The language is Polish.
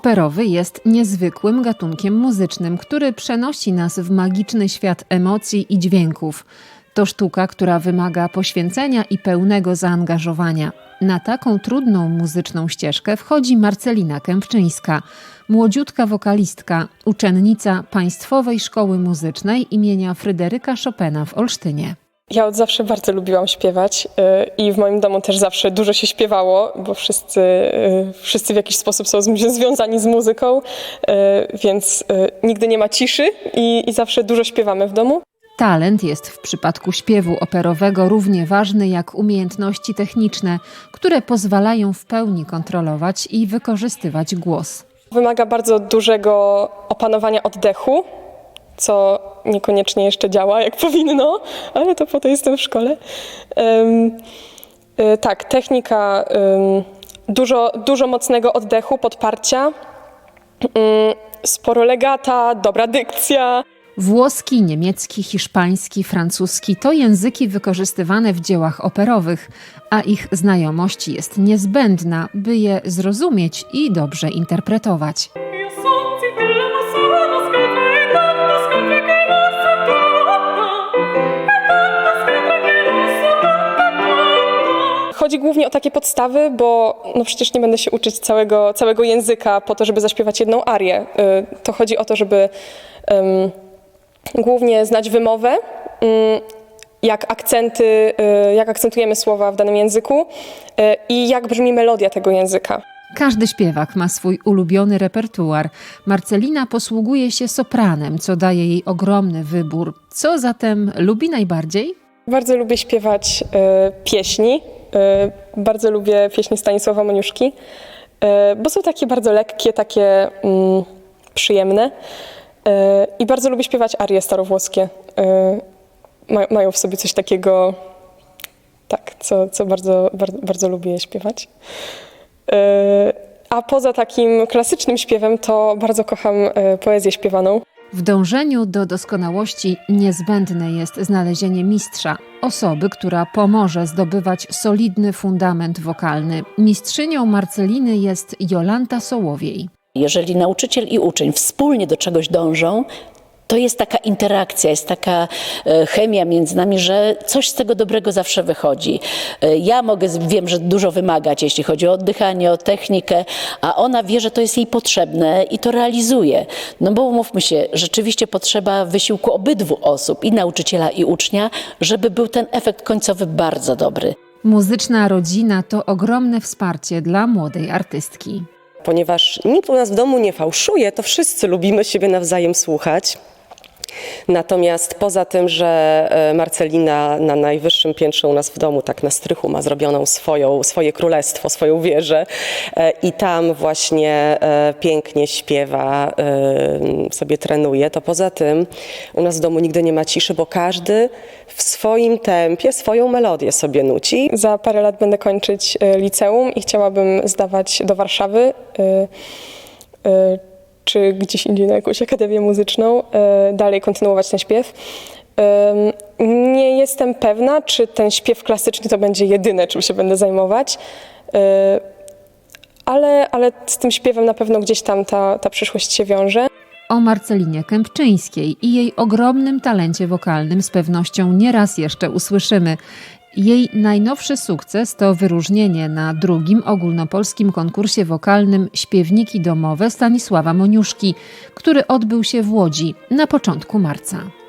Operowy jest niezwykłym gatunkiem muzycznym, który przenosi nas w magiczny świat emocji i dźwięków. To sztuka, która wymaga poświęcenia i pełnego zaangażowania. Na taką trudną muzyczną ścieżkę wchodzi Marcelina Kępczyńska, młodziutka wokalistka, uczennica Państwowej Szkoły Muzycznej imienia Fryderyka Chopina w Olsztynie. Ja od zawsze bardzo lubiłam śpiewać y, i w moim domu też zawsze dużo się śpiewało, bo wszyscy, y, wszyscy w jakiś sposób są związani z muzyką, y, więc nigdy nie ma ciszy i, i zawsze dużo śpiewamy w domu. Talent jest w przypadku śpiewu operowego równie ważny jak umiejętności techniczne, które pozwalają w pełni kontrolować i wykorzystywać głos. Wymaga bardzo dużego opanowania oddechu, co niekoniecznie jeszcze działa jak powinno, ale to po to jestem w szkole. Y, tak, technika, dużo, dużo mocnego oddechu, podparcia, ym, sporo legata, dobra dykcja. Włoski, niemiecki, hiszpański, francuski to języki wykorzystywane w dziełach operowych, a ich znajomość jest niezbędna, by je zrozumieć i dobrze interpretować. Chodzi głównie o takie podstawy, bo no przecież nie będę się uczyć całego, całego języka po to, żeby zaśpiewać jedną arię. Y, To chodzi o to, żeby ym, głównie znać wymowę, ym, jak akcenty, y, jak akcentujemy słowa w danym języku y, i jak brzmi melodia tego języka. Każdy śpiewak ma swój ulubiony repertuar. Marcelina posługuje się sopranem, co daje jej ogromny wybór. Co zatem lubi najbardziej? Bardzo lubię śpiewać y, pieśni. Y, bardzo lubię pieśni Stanisława Moniuszki, y, bo są takie bardzo lekkie, takie mm, przyjemne. Y, I bardzo lubię śpiewać arie starowłoskie. Ma, mają w sobie coś takiego, tak, co, co bardzo, bardzo, bardzo lubię śpiewać. A poza takim klasycznym śpiewem, to bardzo kocham poezję śpiewaną. W dążeniu do doskonałości niezbędne jest znalezienie mistrza, osoby, która pomoże zdobywać solidny fundament wokalny. Mistrzynią Marceliny jest Jolanta Sołowiej. Jeżeli nauczyciel i uczeń wspólnie do czegoś dążą, to jest taka interakcja, jest taka e, chemia między nami, że coś z tego dobrego zawsze wychodzi. E, Ja mogę, wiem, że dużo wymagać, jeśli chodzi o oddychanie, o technikę, a ona wie, że to jest jej potrzebne i to realizuje. No bo umówmy się, rzeczywiście potrzeba wysiłku obydwu osób, i nauczyciela, i ucznia, żeby był ten efekt końcowy bardzo dobry. Muzyczna rodzina to ogromne wsparcie dla młodej artystki. Ponieważ nikt u nas w domu nie fałszuje, to wszyscy lubimy siebie nawzajem słuchać. Natomiast poza tym, że e, Marcelina na najwyższym piętrze u nas w domu, tak na strychu, ma zrobioną swoją, swoje królestwo, swoją wieżę e, i tam właśnie e, pięknie śpiewa, sobie trenuje, to poza tym u nas w domu nigdy nie ma ciszy, bo każdy w swoim tempie swoją melodię sobie nuci. Za parę lat będę kończyć liceum i chciałabym zdawać do Warszawy czy gdzieś indziej na jakąś akademię muzyczną, y, dalej kontynuować ten śpiew. Nie jestem pewna, czy ten śpiew klasyczny to będzie jedyne, czym się będę zajmować, y, ale, ale z tym śpiewem na pewno gdzieś tam ta, ta przyszłość się wiąże. O Marcelinie Kępczyńskiej i jej ogromnym talencie wokalnym z pewnością nieraz jeszcze usłyszymy. Jej najnowszy sukces to wyróżnienie na drugim ogólnopolskim konkursie wokalnym Śpiewniki domowe Stanisława Moniuszki, który odbył się w Łodzi na początku marca.